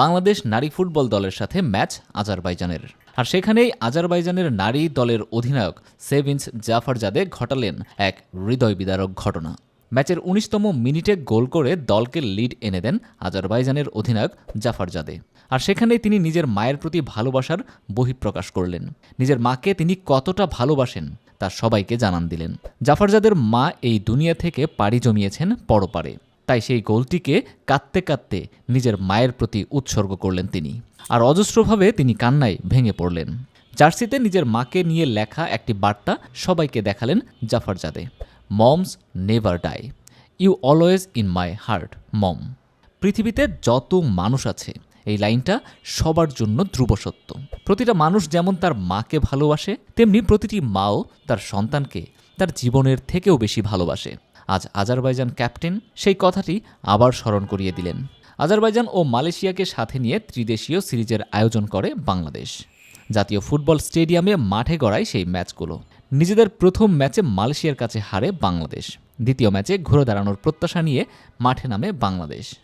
বাংলাদেশ নারী ফুটবল দলের সাথে ম্যাচ আজারবাইজানের। আর সেখানেই আজারবাইজানের নারী দলের অধিনায়ক সেভিন্স জাফরজাদে ঘটালেন এক হৃদয় বিদারক ঘটনা। ম্যাচের উনিশতম মিনিটে গোল করে দলকে লিড এনে দেন আজারবাইজানের অধিনায়ক জাফরজাদে। আর সেখানেই তিনি নিজের মায়ের প্রতি ভালোবাসার বহিঃপ্রকাশ করলেন। নিজের মাকে তিনি কতটা ভালোবাসেন, তা সবাইকে জানান দিলেন। জাফরজাদের মা এই দুনিয়া থেকে পাড়ি জমিয়েছেন পরপারে। তাই সেই গোলটিকে কাঁদতে কাঁদতে নিজের মায়ের প্রতি উৎসর্গ করলেন তিনি। আর অজস্রভাবে তিনি কান্নায় ভেঙে পড়লেন। জার্সিতে নিজের মাকে নিয়ে লেখা একটি বার্তা সবাইকে দেখালেন Zafarzadeh moms never die. You always in my heart, mom. পৃথিবীতে যত মানুষ আছে, এই লাইনটা সবার জন্য ধ্রুব সত্য। প্রতিটা মানুষ যেমন তার মাকে ভালোবাসে, তেমনি প্রতিটি মাও তার সন্তানকে তার জীবনের থেকেও বেশি ভালোবাসে। আজ আজারবাইজান ক্যাপ্টেন সেই কথাটি আবার স্মরণ করিয়ে দিলেন। আজারবাইজান ও মালয়েশিয়াকে সাথে নিয়ে ত্রিদেশীয় সিরিজের আয়োজন করে বাংলাদেশ। জাতীয় ফুটবল স্টেডিয়ামে মাঠে গড়ায় সেই ম্যাচগুলো। নিজেদের প্রথম ম্যাচে মালয়েশিয়ার কাছে হারে বাংলাদেশ। দ্বিতীয় ম্যাচে ঘুরে দাঁড়ানোর প্রত্যাশা নিয়ে মাঠে নামে বাংলাদেশ।